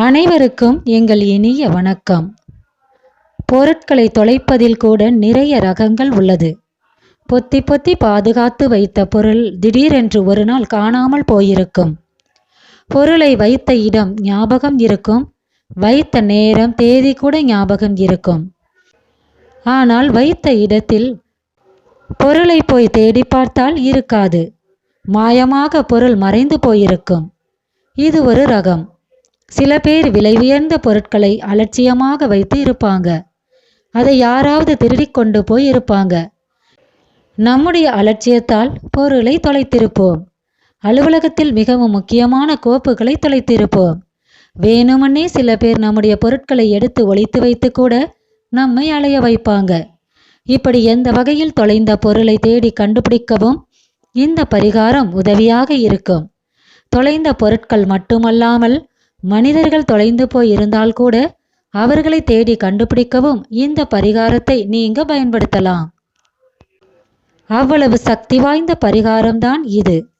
அனைவருக்கும் எங்கள் இனிய வணக்கம். பொருட்களை தொலைப்பதில் கூட நிறைய ரகங்கள் உள்ளது. பொத்தி பொத்தி பாதுகாத்து வைத்த பொருள் திடீரென்று ஒரு நாள் காணாமல் போயிருக்கும். பொருளை வைத்த இடம் ஞாபகம் இருக்கும். வைத்த நேரம் தேதி கூட ஞாபகம் இருக்கும். ஆனால் வைத்த இடத்தில் பொருளை போய் தேடி பார்த்தால் இருக்காது. மாயமாக பொருள் மறைந்து போயிருக்கும். இது ஒரு ரகம். சில பேர் விலை உயர்ந்த பொருட்களை அலட்சியமாக வைத்து இருப்பாங்க. அதை யாராவது திருடிக்கொண்டு போய் இருப்பாங்க. நம்முடைய அலட்சியத்தால் பொருளை தொலைத்திருப்போம். அலுவலகத்தில் மிகவும் முக்கியமான கோப்புகளை தொலைத்திருப்போம். வேணுமன்னே சில பேர் நம்முடைய பொருட்களை எடுத்து ஒழித்து வைத்து கூட நம்மை அலைய வைப்பாங்க. இப்படி எந்த வகையில் தொலைந்த பொருளை தேடி கண்டுபிடிக்கவும் இந்த பரிகாரம் உதவியாக இருக்கும். தொலைந்த பொருட்கள் மட்டுமல்லாமல் மனிதர்கள் தொலைந்து போய் இருந்தால் கூட அவர்களை தேடி கண்டுபிடிக்கவும் இந்த பரிகாரத்தை நீங்க பயன்படுத்தலாம். அவ்வளவு சக்தி வாய்ந்த பரிகாரம்தான் இது.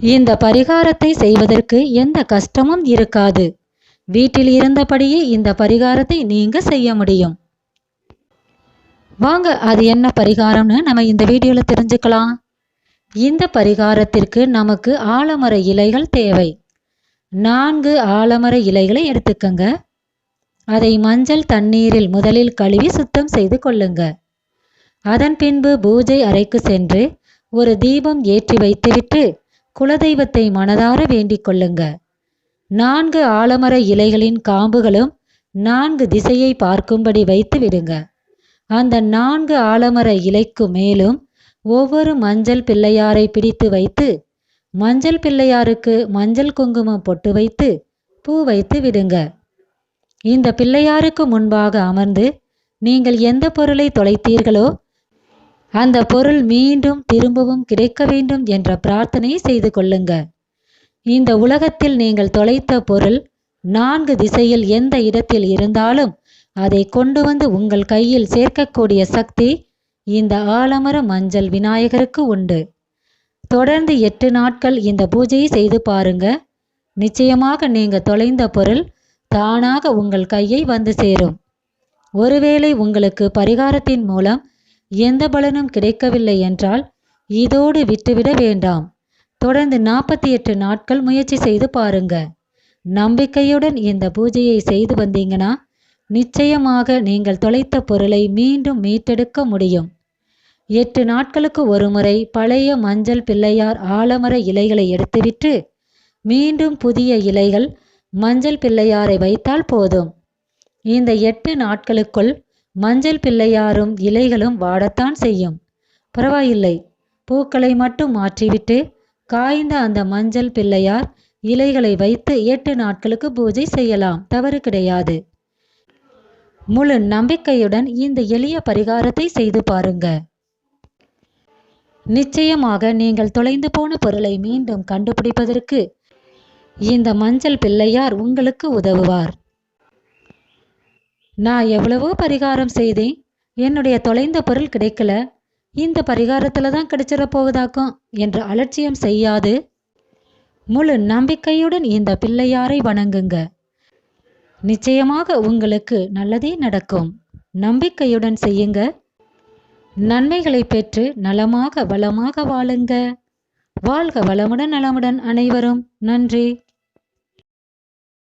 இந்த பரிகாரத்தை செய்வதற்கு எந்த கஷ்டமும் இருக்காது. வீட்டில் இருந்தபடியே இந்த பரிகாரத்தை நீங்க செய்ய முடியும். வாங்க அது என்ன பரிகாரம்னு நம்ம இந்த வீடியோவில் தெரிஞ்சுக்கலாம். இந்த பரிகாரத்திற்கு நமக்கு ஆலமர இலைகள் தேவை. நான்கு ஆலமர இலைகளை எடுத்துக்கங்க. அதை மஞ்சள் தண்ணீரில் முதலில் கழுவி சுத்தம் செய்து கொள்ளுங்க. அதன் பின்பு பூஜை அறைக்கு சென்று ஒரு தீபம் ஏற்றி வைத்துவிட்டு குலதெய்வத்தை மனதார வேண்டிக் கொள்ளுங்க. நான்கு ஆலமர இலைகளின் காம்புகளும் நான்கு திசையை பார்க்கும்படி வைத்து விடுங்க. அந்த நான்கு ஆலமர இலைக்கு மேலும் ஒவ்வொரு மஞ்சள் பிள்ளையாரை பிடித்து வைத்து மஞ்சள் பிள்ளையாருக்கு மஞ்சள் குங்குமம் பொட்டு வைத்து பூ வைத்து விடுங்க. இந்த பிள்ளையாருக்கு முன்பாக அமர்ந்து நீங்கள் எந்த பொருளை தொலைத்தீர்களோ அந்த பொருள் மீண்டும் திரும்பவும் கிடைக்க வேண்டும் என்ற பிரார்த்தனை செய்து கொள்ளுங்க. இந்த உலகத்தில் நீங்கள் தொலைத்த பொருள் நான்கு திசையில் எந்த இடத்தில் இருந்தாலும் அதை கொண்டு வந்து உங்கள் கையில் சேர்க்கக்கூடிய சக்தி இந்த ஆலமர மஞ்சள் விநாயகருக்கு உண்டு. தொடர்ந்து எட்டு நாட்கள் இந்த பூஜையை செய்து பாருங்க. நிச்சயமாக நீங்க தொலைந்த பொருள் தானாக உங்கள் கையை வந்து சேரும். ஒருவேளை உங்களுக்கு பரிகாரத்தின் மூலம் எந்த பலனும் கிடைக்கவில்லை என்றால் இதோடு விட்டுவிட வேண்டாம். தொடர்ந்து நாற்பத்தி எட்டு நாட்கள் முயற்சி செய்து பாருங்க. நம்பிக்கையுடன் இந்த பூஜையை செய்து வந்தீங்கன்னா நிச்சயமாக நீங்கள் தொலைத்த பொருளை மீண்டும் மீட்டெடுக்க முடியும். எட்டு நாட்களுக்கு ஒருமுறை பழைய மஞ்சள் பிள்ளையார் ஆலமர இலைகளை எடுத்துவிட்டு மீண்டும் புதிய இலைகள் மஞ்சள் பிள்ளையாரை வைத்தால் போதும். இந்த எட்டு நாட்களுக்குள் மஞ்சள் பிள்ளையாரும் இலைகளும் வாடத்தான் செய்யும். பரவாயில்லை. பூக்களை மட்டும் மாற்றிவிட்டு காய்ந்த அந்த மஞ்சள் பிள்ளையார் இலைகளை வைத்து எட்டு நாட்களுக்கு பூஜை செய்யலாம். தவறு கிடையாது. முழு நம்பிக்கையுடன் இந்த எளிய பரிகாரத்தை செய்து பாருங்க. நிச்சயமாக நீங்கள் தொலைந்து போன பொருளை மீண்டும் கண்டுபிடிப்பதற்கு இந்த மஞ்சள் பிள்ளையார் உங்களுக்கு உதவுவார். நான் எவ்வளவோ பரிகாரம் செய்தேன். என்னுடைய தொலைந்த பொருள் கிடைக்கல. இந்த பரிகாரத்தில் தான் கிடைச்சிட போகுதாக்கும் என்று அலட்சியம் செய்யாது. முழு நம்பிக்கையுடன் இந்த பிள்ளையாரை வணங்குங்க. நிச்சயமாக உங்களுக்கு நல்லதே நடக்கும். நம்பிக்கையுடன் செய்யுங்க. நன்மைகளை பெற்று நலமாக வளமாக வாழுங்க. வாழ்க வளமுடன் நலமுடன் அனைவரும். நன்றி.